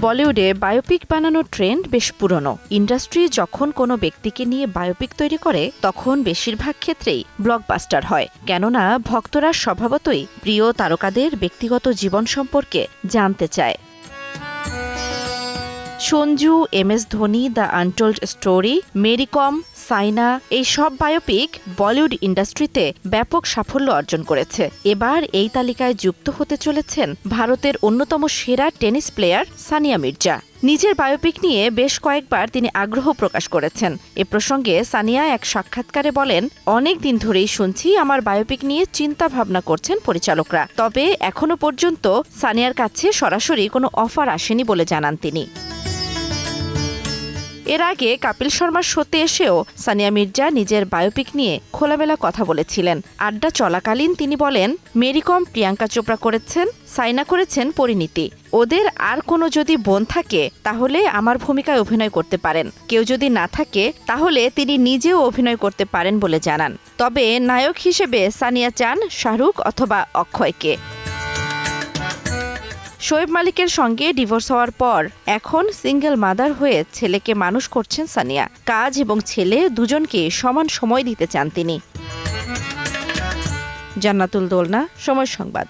বলিউডে বায়োপিক বানানোর ট্রেন্ড বেশ পুরনো। ইন্ডাস্ট্রি যখন কোনো ব্যক্তিকে নিয়ে বায়োপিক তৈরি করে, তখন বেশিরভাগ ক্ষেত্রেই ব্লকবাস্টার হয়। কেননা, ভক্তরা স্বভাবতই প্রিয় তারকাদের ব্যক্তিগত জীবন সম্পর্কে জানতে চায়। Sanju M S Dhoni, the untold story, Mary Kom, Saina, এই সব বায়োপিক বলিউড ইন্ডাস্ট্রিতে ব্যাপক সাফল্য অর্জন করেছে। এবার এই তালিকায় যুক্ত হতে চলেছেন ভারতের অন্যতম সেরা টেনিস প্লেয়ার সানিয়া মির্জা। নিজের বায়োপিক নিয়ে বেশ কয়েকবার তিনি আগ্রহ প্রকাশ করেছেন। এ প্রসঙ্গে সানিয়া এক সাক্ষাৎকারে বলেন, অনেক দিন ধরেই শুনছি আমার বায়োপিক নিয়ে চিন্তা ভাবনা করছেন পরিচালকরা। তবে এখনও পর্যন্ত সানিয়ার কাছে সরাসরি কোনো অফার আসেনি বলে জানান তিনি। এর আগে কাপিল শর্মার শোতে এসেও সানিয়া মির্জা নিজের বায়োপিক নিয়ে খোলামেলা কথা বলেছিলেন। আড্ডা চলাকালীন তিনি বলেন মেরিকম প্রিয়াঙ্কা চোপড়া করেছেন, সাইনা করেছেন পরিণীতি। ওদের আর কোনো যদি বোন থাকে, তাহলে আমার ভূমিকায় অভিনয় করতে পারেন। কেউ যদি না থাকে, তাহলে তিনি নিজেও অভিনয় করতে পারেন বলে জানান। তবে নায়ক হিসেবে সানিয়া চান শাহরুখ অথবা অক্ষয়কে। শোয়েব মালিকের সঙ্গে ডিভোর্স হওয়ার পর এখন সিঙ্গেল মাদার হয়ে ছেলেকে মানুষ করছেন সানিয়া। কাজ এবং ছেলে দুজনকে সমান সময় দিতে চান তিনি। জান্নাতুল দোলনা, সময় সংবাদ।